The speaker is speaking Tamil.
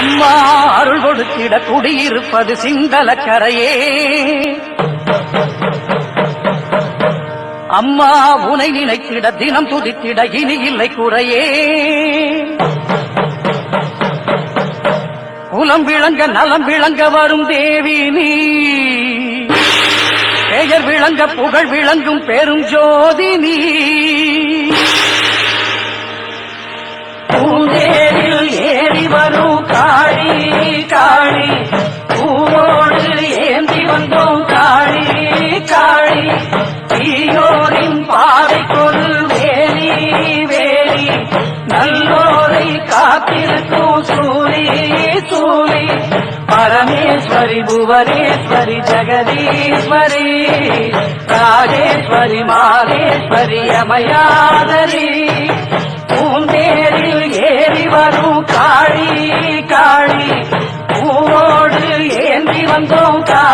அம்மா அருள் கொடுத்திட குடியிருப்பது சிங்களக்கரையே அம்மா உனை நினைத்திட தினம் துதித்திட இனி இல்லை குறையே. குலம் விளங்க நலம் விளங்க வரும் தேவி நீ. பெயர் விளங்க புகழ் விளங்கும் பெரும் ஜோதி நீ. ஏறி வரும் காளி. பூவோடு ஏந்தி வந்தோம் காளி காளி. தீயோரின் பாதை கொள் வேலி வேலி. நல்லோரை காத்திருக்கும் சூரி சூரி பரமேஸ்வரி புவனேஸ்வரி ஜெகதீஸ்வரி. ராஜேஸ்வரி மாலேஸ்வரி அமயாதரி voltar.